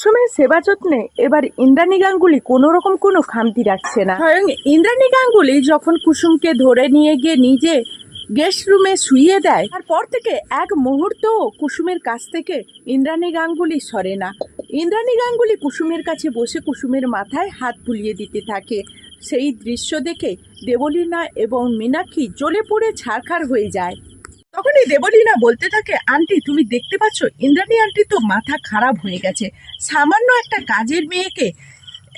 কুসুমের সেবা যত্নে এবার ইন্দ্রাণী গাঙ্গুলি কোনো রকম কোনো খামতি রাখছে না। স্বয়ং ইন্দ্রাণী গাঙ্গুলি যখন কুসুমকে ধরে নিয়ে গিয়ে নিজে গেস্ট রুমে শুইয়ে দেয়, তারপর থেকে এক মুহূর্ত কুসুমের কাছ থেকে ইন্দ্রাণী গাঙ্গুলি সরে না। ইন্দ্রাণী গাঙ্গুলি কুসুমের কাছে বসে কুসুমের মাথায় হাত বুলিয়ে দিতে থাকে। সেই দৃশ্য দেখে দেবলীনা এবং মীনাক্ষী জ্বলে পড়ে ছারখার হয়ে যায়। তখনই দেবলীনা বলতে থাকে, আন্টি, তুমি দেখতে পাচ্ছ? ইন্দ্রাণী আন্টি তো মাথা খারাপ হয়ে গেছে। সামান্য একটা কাজের মেয়েকে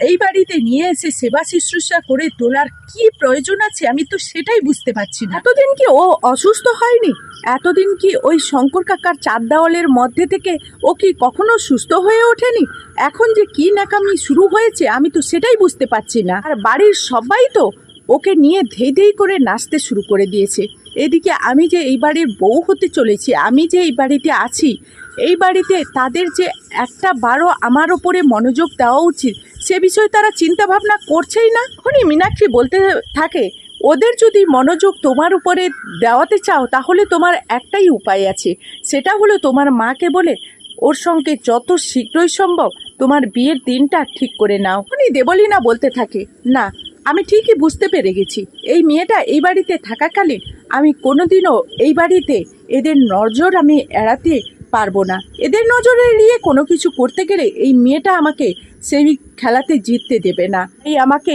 এই বাড়িতে নিয়ে এসে সেবা শুশ্রূষা করে তোলার কি প্রয়োজন আছে? আমি তো সেটাই বুঝতে পারছি না। এতদিন কি ও অসুস্থ হয়নি? এতদিন কি ওই শঙ্কর কাকার চার দেওয়ালের মধ্যে থেকে ও কি কখনো সুস্থ হয়ে ওঠেনি? এখন যে কি নাকামি শুরু হয়েছে, আমি তো সেটাই বুঝতে পারছি না। আর বাড়ির সবাই তো ওকে নিয়ে ধেই ধেই করে নাচতে শুরু করে দিয়েছে। এদিকে আমি যে এই বাড়ির বউ হতে চলেছি, আমি যে এই বাড়িতে আছি, এই বাড়িতে তাদের যে একটা বারো আমার ওপরে মনোযোগ দেওয়া উচিত, সে বিষয়ে তারা চিন্তা ভাবনা করছেই না? এখনই মীনাক্ষী বলতে থাকে, ওদের যদি মনোযোগ তোমার উপরে দেওয়াতে চাও, তাহলে তোমার একটাই উপায় আছে। সেটা হলো তোমার মাকে বলে, ওর সঙ্গে যত শীঘ্রই সম্ভব তোমার বিয়ের দিনটা ঠিক করে নাও। উনি দেবলীনা বলতে থাকে, না, আমি ঠিকই বুঝতে পেরে গেছি। এই মেয়েটা এই বাড়িতে থাকাকালীন আমি কোনোদিনও এই বাড়িতে এদের নজর আমি এড়াতে পারব না। এদের নজরে এড়িয়ে কোনো কিছু করতে গেলে এই মেয়েটা আমাকে সেই খেলাতে জিততে দেবে না। এই আমাকে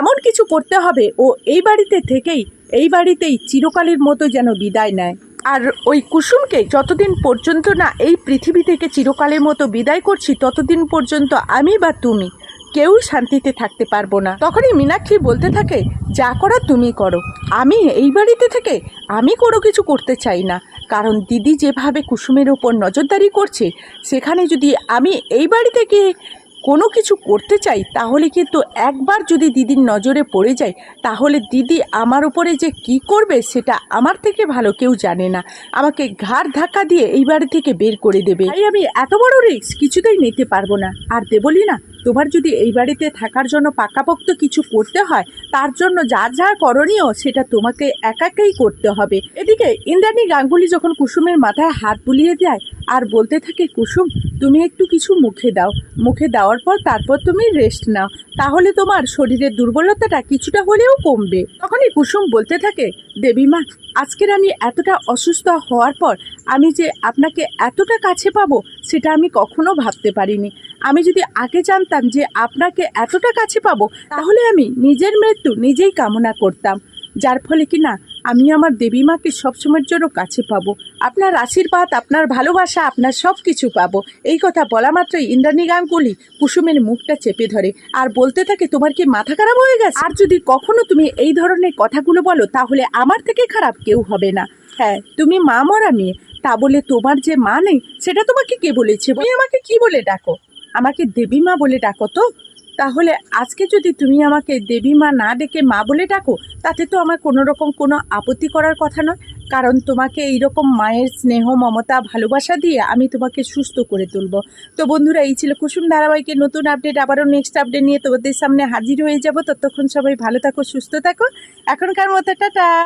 এমন কিছু করতে হবে, ও এই বাড়িতে থেকেই, এই বাড়িতেই চিরকালের মতো যেন বিদায় নেয়। আর ওই কুসুমকে যতদিন পর্যন্ত না এই পৃথিবী থেকে চিরকালের মতো বিদায় করছি, ততদিন পর্যন্ত আমি বা তুমি কেউ শান্তিতে থাকতে পারব না। তখনই মীনাক্ষী বলতে থাকে, যা করার তুমি করো। আমি এই বাড়িতে থেকে আমি কোনো কিছু করতে চাই না। কারণ দিদি যেভাবে কুসুমের ওপর নজরদারি করছে, সেখানে যদি আমি এই বাড়ি থেকে কোনো কিছু করতে চাই, তাহলে কিন্তু একবার যদি দিদির নজরে পড়ে যায়, তাহলে দিদি আমার উপরে যে কি করবে সেটা আমার থেকে ভালো কেউ জানে না। আমাকে ঘাড় ধাক্কা দিয়ে এই বাড়ি থেকে বের করে দেবে। তাই আমি এত বড় রিস্ক কিছুতেই নিতে পারব না। আর দেবলি না তোমার যদি এই বাড়িতে থাকার জন্য পাকাপোক্ত কিছু করতে হয়, তার জন্য যা যা করণীয় সেটা তোমাকে একাকেই করতে হবে। এদিকে ইন্দ্রাণী গাঙ্গুলি যখন কুসুমের মাথায় হাত বুলিয়ে দেয় আর বলতে থাকে, কুসুম, তুমি একটু কিছু মুখে দাও। মুখে দেওয়ার পর তারপর তুমি রেস্ট নাও। তাহলে তোমার শরীরের দুর্বলতাটা কিছুটা হলেও কমবে। তখনই কুসুম বলতে থাকে, দেবী মা, আজকের আমি এতটা অসুস্থ হওয়ার পর আমি যে আপনাকে এতটা কাছে পাবো, সেটা আমি কখনো ভাবতে পারিনি। আমি যদি আগে জানতাম যে আপনাকে এতটা কাছে পাবো, তাহলে আমি নিজের মৃত্যু নিজেই কামনা করতাম। যার ফলে কি না, আমি আমার দেবী মাকে সবসময়ের জন্য কাছে পাবো। আপনার আশীর্বাদ, আপনার ভালোবাসা, আপনার সব কিছু পাবো। এই কথা বলা মাত্রই ইন্দ্রাণী গাঙ্গুলি কুসুমের মুখটা চেপে ধরে। আর বলতে থাকে, তোমার কি মাথা খারাপ হয়ে গেছে? আর যদি কখনো তুমি এই ধরনের কথাগুলো বলো, তাহলে আমার থেকে খারাপ কেউ হবে না। হ্যাঁ তুমি মা মরা মেয়ে, তা বলে তোমার যে মা নেই, সেটা তোমাকে কে বলেছে? আমাকে কি বলে ডাকো? আমাকে দেবী মা বলে ডাকো তো? তাহলে আজকে যদি তুমি আমাকে দেবী মা না ডেকে মা বলে ডাকো, তাতে তো আমার কোনো রকম কোনো আপত্তি করার কথা নয়। কারণ তোমাকে এই রকম মায়ের স্নেহ, মমতা, ভালোবাসা দিয়ে আমি তোমাকে সুস্থ করে তুলব। তো বন্ধুরা, এই ছিল কুসুম ধারাবাহিকের নতুন আপডেট। আবারও নেক্সট আপডেট নিয়ে তোমাদের সামনে হাজির হয়ে যাব। ততক্ষণ সবাই ভালো থাকো, সুস্থ থাকো। এখনকার মতো, টাটা!